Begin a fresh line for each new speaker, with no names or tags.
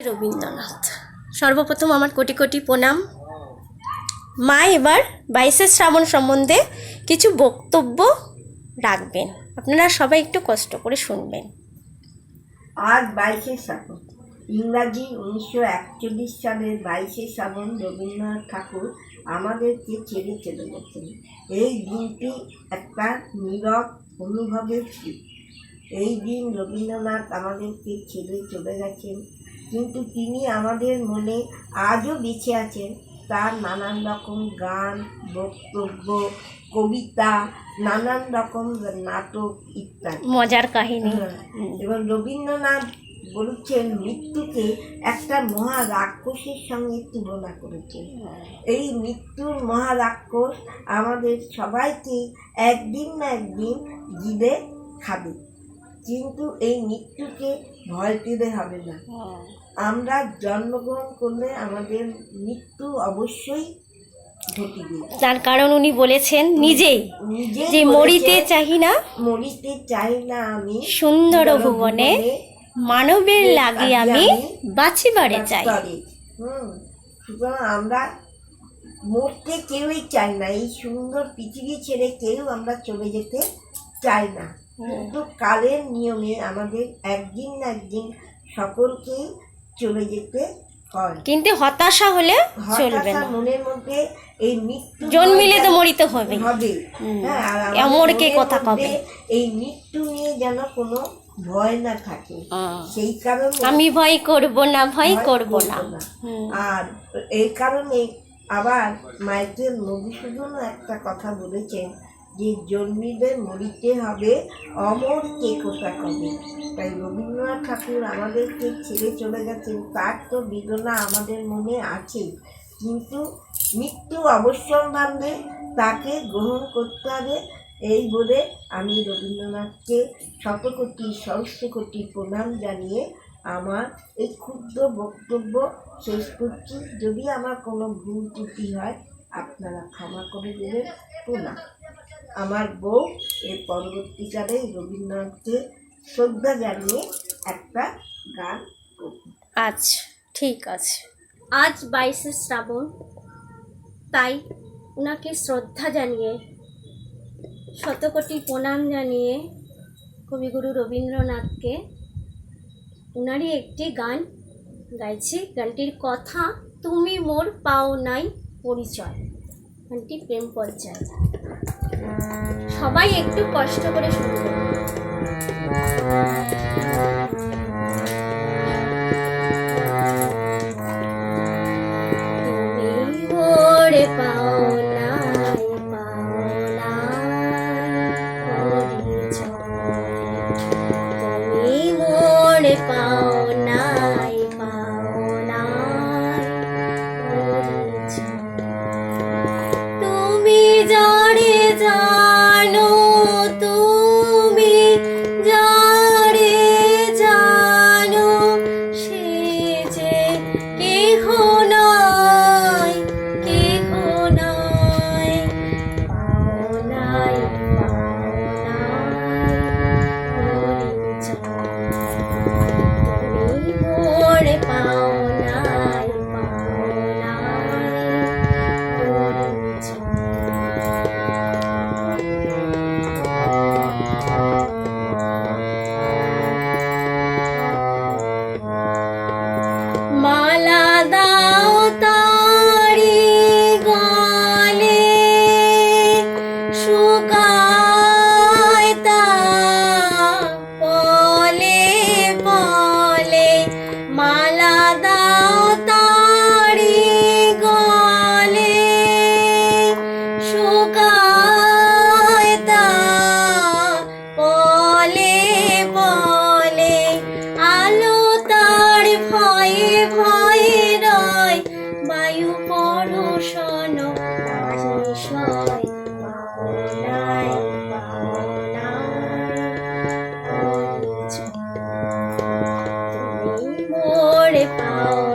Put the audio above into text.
রবীন্দ্রনাথ। সর্বপ্রথম আমার কোটি কোটি প্রণাম। মা এবার বাইশে শ্রাবণ সম্বন্ধে কিছু বক্তব্য রাখবেন। আপনারা সবাই একটু কষ্ট করে শুনবেন।
আজ বাইশে শ্রাবণ। ইংরাজি উনিশশো একচল্লিশ সালের বাইশে শ্রাবণ রবীন্দ্রনাথ ঠাকুর আমাদেরকে ছেড়ে চলে গেছেন। এই দিনটি একটা নীরব অনুভবের এই দিন রবীন্দ্রনাথ আমাদেরকে ছেড়ে চলে গেছেন। কিন্তু তিনি আমাদের মনে আজও বেঁচে আছেন। তার নানান রকম গান বক্তব্য কবিতা নানান রকম নাটক ইত্যাদি।
মজার কাহিনী।
হ্যাঁ, এবং রবীন্দ্রনাথ বলেছেন মৃত্যুকে একটা মহা রাক্ষসের সঙ্গে তুলনা করেছেন। এই মৃত্যুর মহা রাক্ষস আমাদের সবাইকে একদিন না একদিন গিলে খাবে। কিন্তু এই মৃত্যুকে ভয় পেতে হবে না। আমরা জন্মগ্রহণ করলে আমাদের মৃত্যু অবশ্যই
তার কারণ উনি বলেছেন নিজেই
নিজে
যে মরিতে চাহি না
মরিতে চাই না আমি।
সুন্দর ভুবনে মানবের লাগি আমি বাঁচিবারে চাই।
সুতরাং আমরা মরতে কেউই চাই না। এই সুন্দর পৃথিবী ছেড়ে কেউ আমরা চলে যেতে চাই না। কিন্তু কালের নিয়মে আমাদের একদিন না একদিন সকলকেই চলে যেতে হয়।
কিন্তু হতাশা হলে চলবে না।
মনের মধ্যে এই মৃত্যু
জন্মিলে তো মরিতে হবে।
হবে। হ্যাঁ
এমর কে কথা কবে?
এই মৃত্যু নিয়ে যেন কোনো ভয় না থাকে। সেই কারণে
আমি ভয় করব না ভয় করব না।
না। আর এই কারণে আবার মাইকেল মধুসূদনও একটা কথা বলেছেন যে জন্মিলে মরিতে হবে, অমর কে কোথা কবে তাই রবীন্দ্রনাথ ঠাকুর আমাদেরকে ছেড়ে চলে গেছেন, তার তো বেদনা আমাদের মনে আছে কিন্তু মৃত্যু অবশ্যম্ভাবে তাকে গ্রহণ করতে হবে। এই বলে আমি রবীন্দ্রনাথকে শতকোটি, সহস্র কোটি প্রণাম জানিয়ে আমার এই ক্ষুদ্র বক্তব্য শেষ করছি। যদি আমার কোনো ভুল ত্রুটি হয়, আপনারা ক্ষমা করে দেবেন। প্রণাম। আমার বউ এর পরবর্তীকালে রবীন্দ্রনাথকে শ্রদ্ধা জানিয়ে একটা গান
আচ্ছা ঠিক আছে। আজ বাইশে শ্রাবণ তাই ওনাকে শ্রদ্ধা জানিয়ে শতকোটি প্রণাম জানিয়ে কবিগুরু রবীন্দ্রনাথকে ওনারই একটি গান গাইছি। গানটির কথা তুমি মোর পাও নাই পরিচয়। গানটি প্রেম পর্যায় সবাই একটু কষ্ট করে শুনবে মোরে